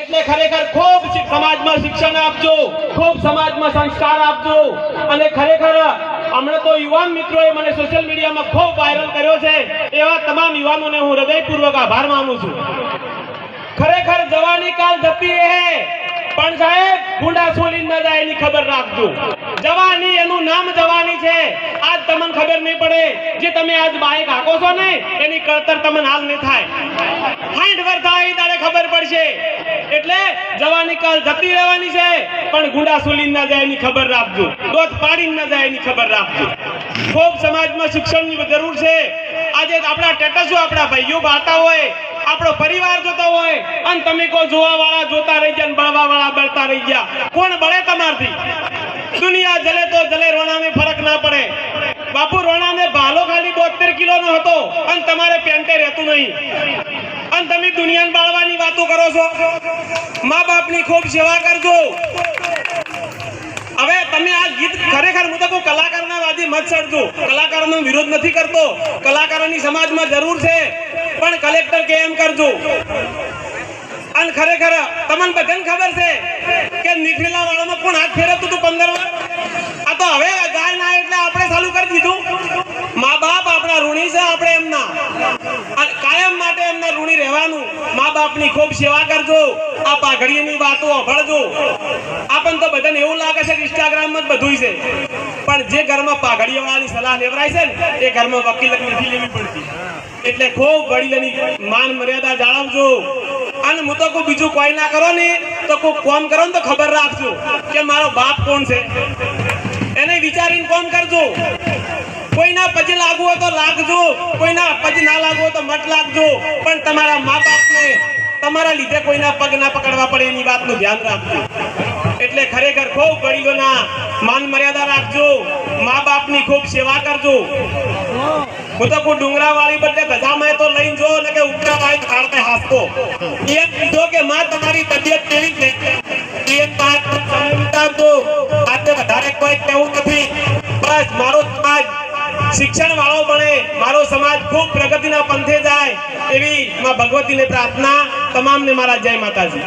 એટલે ખરેખર ખૂબ સમાજમાં શિક્ષણ આપજો, ખૂબ સમાજમાં સંસ્કાર આપજો. અને ખરેખર, હમણાં તો યુવાન મિત્રોએ મને સોશિયલ મીડિયામાં ખૂબ વાયરલ કર્યો છે. એવા તમામ યુવાનોને હું હૃદયપૂર્વક આભાર માનું છું. ખરેખર જવાની કાલ જતી હે પણ સાહેબ, ગુંડા સોલી ન જાય એની ખબર રાખજો. જવાની, એનું નામ જવાની છે. આજ તમને ખબર નહીં પડે જે તમે આજ બાઈક હાકો છો ને, એની કળતર તમને હાલ નહીં થાય. હાઈઠ વર્ષ થાય તારે જવાની કાલ જતી રહેવાની છે, પણ ગુંડા સોલી ના જાય એની ખબર રાખજો. દોત પાડી ના જાય એની ખબર રાખજો. ખૂબ સમાજમાં શિક્ષણની જરૂર છે. આજે આપણા ટેટસો, આપણા ભાઈઓ બાતા હોય, આપણો પરિવાર જોતો હોય, અને તમે કોઈ જોવા વાળા જોતા રહી ગયા બળવા વાળા બળતા રહી ગયા. કોણ બળે તમારથી? દુનિયા જલે તો જલે, રોણાને ફરક ના પડે. બાપુ, રોણાને ભાલો ખાલી બોતેર કિલો નો હતો, અને તમારે પેન્ટે રહેતું નહીં. અને તમે બાળવાની વાતો કરો છો. મા બાપની ખૂબ સેવા કરજો. હવે તમે આ ગીત ખરેખર હું તો કહું કલાકારના વાદી મત ચડજો કલાકારોનો વિરોધ નથી કરતો. કલાકારોની સમાજમાં જરૂર છે. પણ કલેક્ટર કે એમ કરજો? અને ખરેખર, તમને બધાને ખબર છે કે નીકળેલા વાળામાં કોણ હાથ ફેરવતું હતું? પંદર વાર આ તો હવે ગાય ના એટલે આપણે ચાલુ કરી દીધું મા બાપ આપણા ઋણી છે આપણે એમના અને કાયમ માટે એમના ઋણી રહેવાનું મા બાપની ખૂબ સેવા કરજો. આ પાઘડીની વાતો સાંભળજો આપણને તો બધાને એવું લાગે છે કે ઇન્સ્ટાગ્રામમાં જ બધું છે. પણ જે ઘરમાં પાઘડી વાળાની સલાહ લેવરાય છે ને, એ ઘરમાં વકીલ નથી લેવી પડતી. એટલે ખૂબ વડીલની માન મર્યાદા જાળવજો. અને હું તો કોઈ બીજું કોઈ ના કરો ને, તો કોઈ કોમ કરો ને તો ખબર રાખજો કે મારો બાપ કોણ છે. એને વિચારીને કોમ કરજો. કોઈના પછી લાગવું હોય તો લાગજો. કોઈના પછી ના લાગવું તો મત લાગજો. પણ તમારા મા બાપને તમારા લીધે કોઈના પગ ના પકડવા પડે એની વાતનું ધ્યાન રાખજો. એટલે ખરેખર ખૂબ ગરીબોના માન મર્યાદા રાખજો. મા બાપની ખૂબ સેવા કરજો. હું તો કોઈ ડુંગરા વાળી બદલે ગધામાં તો લઈને જો ને કે ઉપરા વાળી ખાડતે હાસતો. એમ કીધો કે માં, તમારી તબિયત કેવી છે? એમ વાત વિચારજો. આજે વધારે કોઈ કેવું નથી. બસ, મારો સમાજ શિક્ષણ વાળો બને. મારો સમાજ ખૂબ પ્રગતિના પંથે જાય. માં ભગવતીને પ્રાર્થના તમામને મારા જય માતાજી.